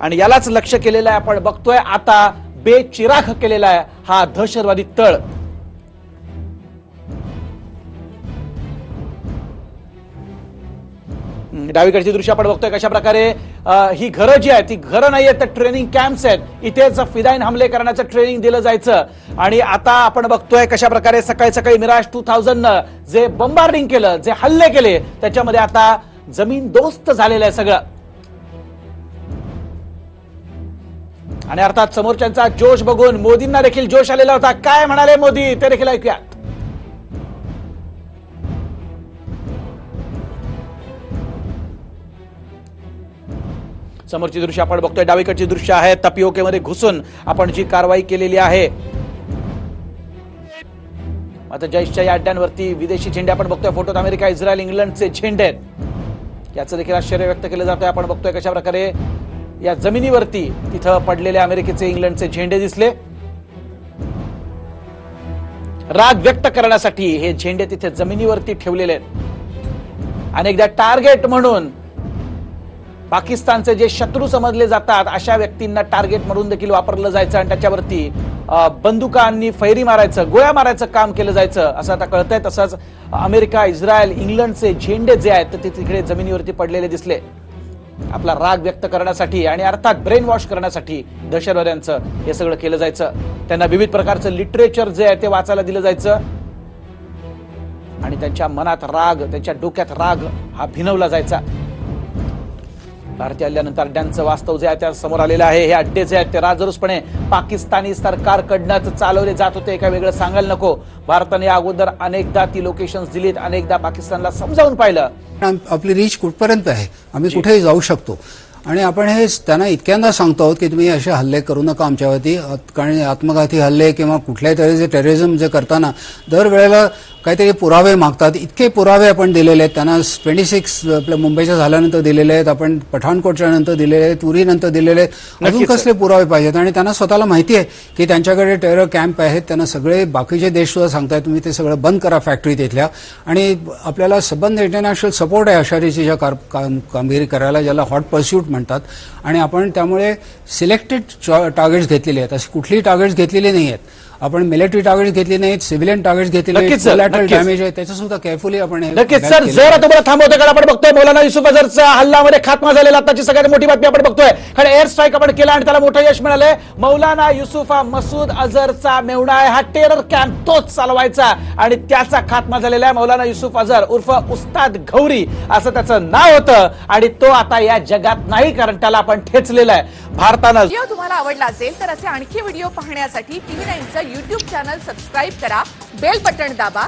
आणि यालाच लक्ष केलेलं आहे आपण. बघतोय आता बेचिराख केलेला आहे हा दहशतवादी तळ. डावीकडची दृश्य आपण बघतोय कशा प्रकारे ही घरं जी आहेत ती घरं नाही आहेत तर ट्रेनिंग कॅम्प्स आहेत. इथेच फिदाईन हमले करण्याचं ट्रेनिंग दिलं जायचं. आणि आता आपण बघतोय कशा प्रकारे सकाळी सकाळी मिराज टू थाउजंड जे बंबार्डिंग केलं जे हल्ले केले त्याच्यामध्ये आता जमीन दोस्त झालेलं आहे सगळं. आणि अर्थात समोरच्यांचा जोश बघून मोदींना देखील जोश आलेला होता. काय म्हणाले मोदी? ते देखील ऐकूयात समोरची दृश्य आपण बघतोय. डावीकडची दृश्य आहे. तपिओकेमध्ये घुसून आपण जी कारवाई केलेली आहे. आता जैशच्या या अड्ड्यांवरती विदेशी झेंडे आपण बघतोय. फोटोत अमेरिका इस्रायल इंग्लंडचे झेंडे आहेत. याचं देखील आश्चर्य व्यक्त केलं जातंय. आपण बघतोय कशा प्रकारे या जमिनीवरती तिथं पडलेले अमेरिकेचे इंग्लंडचे झेंडे दिसले. राग व्यक्त करण्यासाठी हे झेंडे तिथे जमिनीवरती ठेवलेले आहेत. अनेकदा टार्गेट म्हणून पाकिस्तानचे जे शत्रू समजले जातात अशा व्यक्तींना टार्गेट म्हणून देखील वापरलं जायचं आणि त्याच्यावरती बंदुकांनी फैरी मारायचं गोळ्या मारायचं काम केलं जायचं असं आता कळतंय. तसंच अमेरिका इस्रायल इंग्लंडचे झेंडे जे आहेत ते तिकडे जमिनीवरती पडलेले दिसले. आपला राग व्यक्त करण्यासाठी आणि अर्थात ब्रेन वॉश करण्यासाठी दहशतवाद्यांचं हे सगळं केलं जायचं. त्यांना विविध प्रकारचं लिटरेचर जे आहे ते वाचायला दिलं जायचं. आणि त्यांच्या मनात राग त्यांच्या डोक्यात राग हा भिनवला जायचा. भारतीय हल्ल्यानंतर अड्ड्यांचं वास्तव जे आहे त्या समोर आलेलं आहे. हे अड्डे जे आहेत ते राजरोसपणे पाकिस्तानी सरकारकडनंच चालवले जात होते. काय वेगळं सांगायला नको. भारताने अगोदर अनेकदा ती लोकेशन्स दिलीत. अनेकदा पाकिस्तानला समजावून पाहिलं. आपली रीच कुठपर्यंत आहे? आम्ही कुठेही जाऊ शकतो. आणि आपण हे त्यांना इतक्यांदा सांगतो आहोत की तुम्ही असे हल्ले करू नका आमच्यावरती. कारण आत्मघाती हल्ले किंवा कुठल्याही तऱ्हेचे टेररिझम जे करताना दरवेळेला काहीतरी पुरावे मागतात. इतके पुरावे आपण दिलेले आहेत. त्यांना ट्वेंटी सिक्स आपल्या मुंबईच्या झाल्यानंतर दिलेले आहेत. आपण पठाणकोटच्या नंतर दिलेले आहेत. उरीनंतर दिलेले आहेत. अजून. कसले पुरावे पाहिजेत? आणि त्यांना स्वतःला माहिती आहे की त्यांच्याकडे टेरर कॅम्प आहेत. त्यांना सगळे बाकीचे देश सुद्धा सांगतायत तुम्ही ते सगळं बंद करा फॅक्टरी तिथल्या. आणि आपल्याला सबंध इंटरनॅशनल सपोर्ट आहे अशा रीतीच्या कामगिरी करायला ज्याला हॉट परस्यूट म्हणतात. आणि आपण त्यामुळे सिलेक्टेड टार्गेट्स घेतलेले आहेत. अशी कुठलीही टार्गेट्स घेतलेली नाही आहेत आपण मिलिटरी टार्गेट्स घेतली नाहीत सिव्हिलियन टार्गेट्स घेतलेले नक्कीच. सर, नक्कीच. डॅमेज आहे. त्याचं सुद्धा केअरफुली आपण नक्कीच. सर. जर तुम्हाला थांबवतोय कारण आपण बघतोय मौलाना युसुफ अझरचा हल्ल्यामध्ये खात्मा झालेला. आताची सगळ्यात मोठी बातमी आपण बघतोय. कारण एअर स्ट्राईक आपण केला आणि त्याला मोठं यश मिळालंय. मौलाना युसुफ हा मसूद अझरचा मेवणा आहे. हा टेरर कॅम्प तोच चालवायचा आणि त्याचा खात्मा झालेला आहे मौलाना युसुफ अझर उर्फ उस्ताद गौरी असं त्याचं नाव होतं. आणि तो आता या जगात नाही कारण त्याला आपण ठेचलेलं आहे. भारतानं व्हिडिओ तुम्हाला आवडला असेल तर असे आणखी व्हिडिओ पाहण्यासाठी टीव्ही नाईनचं युट्यूब चॅनल सबस्क्राईब करा. बेल बटण दाबा.